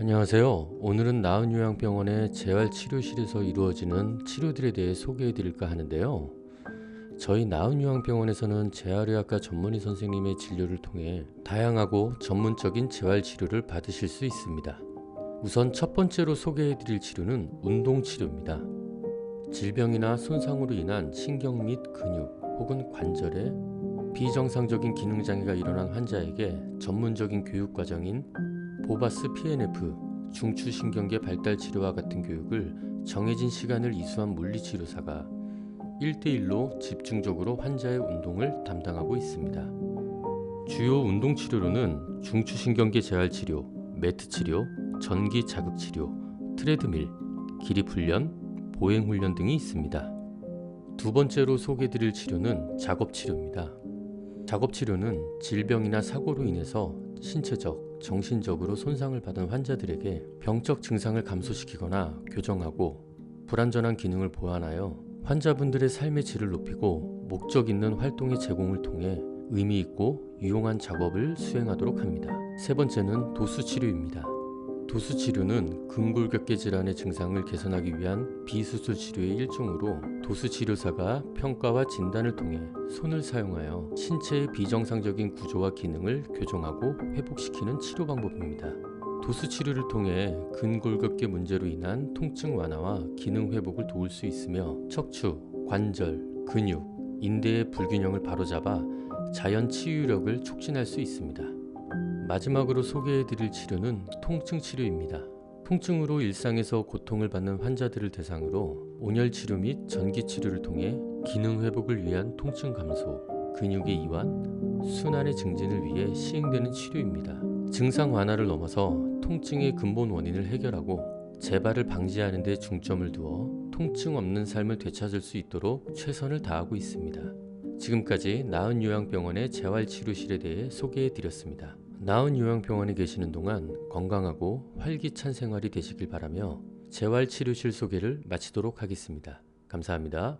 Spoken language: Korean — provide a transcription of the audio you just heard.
안녕하세요. 오늘은 나은요양병원의 재활치료실에서 이루어지는 치료들에 대해 소개해 드릴까 하는데요. 저희 나은요양병원에서는 재활의학과 전문의 선생님의 진료를 통해 다양하고 전문적인 재활치료를 받으실 수 있습니다. 우선 첫 번째로 소개해 드릴 치료는 운동치료입니다. 질병이나 손상으로 인한 신경 및 근육 혹은 관절에 비정상적인 기능장애가 일어난 환자에게 전문적인 교육 과정인 보바스 PNF 중추신경계 발달 치료와 같은 교육을 정해진 시간을 이수한 물리치료사가 1대1로 집중적으로 환자의 운동을 담당하고 있습니다. 주요 운동 치료로는 중추신경계 재활 치료, 매트 치료, 전기 자극 치료, 트레드밀, 기립 훈련, 보행 훈련 등이 있습니다. 두 번째로 소개드릴 치료는 작업 치료입니다. 작업 치료는 질병이나 사고로 인해서 신체적, 정신적으로 손상을 받은 환자들에게 병적 증상을 감소시키거나 교정하고 불완전한 기능을 보완하여 환자분들의 삶의 질을 높이고 목적 있는 활동의 제공을 통해 의미 있고 유용한 작업을 수행하도록 합니다. 세 번째는 도수 치료입니다. 도수 치료는 근골격계 질환의 증상을 개선하기 위한 비수술 치료의 일종으로 도수 치료사가 평가와 진단을 통해 손을 사용하여 신체의 비정상적인 구조와 기능을 교정하고 회복시키는 치료 방법입니다. 도수 치료를 통해 근골격계 문제로 인한 통증 완화와 기능 회복을 도울 수 있으며 척추, 관절, 근육, 인대의 불균형을 바로잡아 자연 치유력을 촉진할 수 있습니다. 마지막으로 소개해 드릴 치료는 통증 치료입니다. 통증으로 일상에서 고통을 받는 환자들을 대상으로 온열 치료 및 전기 치료를 통해 기능 회복을 위한 통증 감소, 근육의 이완, 순환의 증진을 위해 시행되는 치료입니다. 증상 완화를 넘어서 통증의 근본 원인을 해결하고 재발을 방지하는 데 중점을 두어 통증 없는 삶을 되찾을 수 있도록 최선을 다하고 있습니다. 지금까지 나은 요양병원의 재활치료실에 대해 소개해 드렸습니다. 나은 요양병원에 계시는 동안 건강하고 활기찬 생활이 되시길 바라며 재활치료실 소개를 마치도록 하겠습니다. 감사합니다.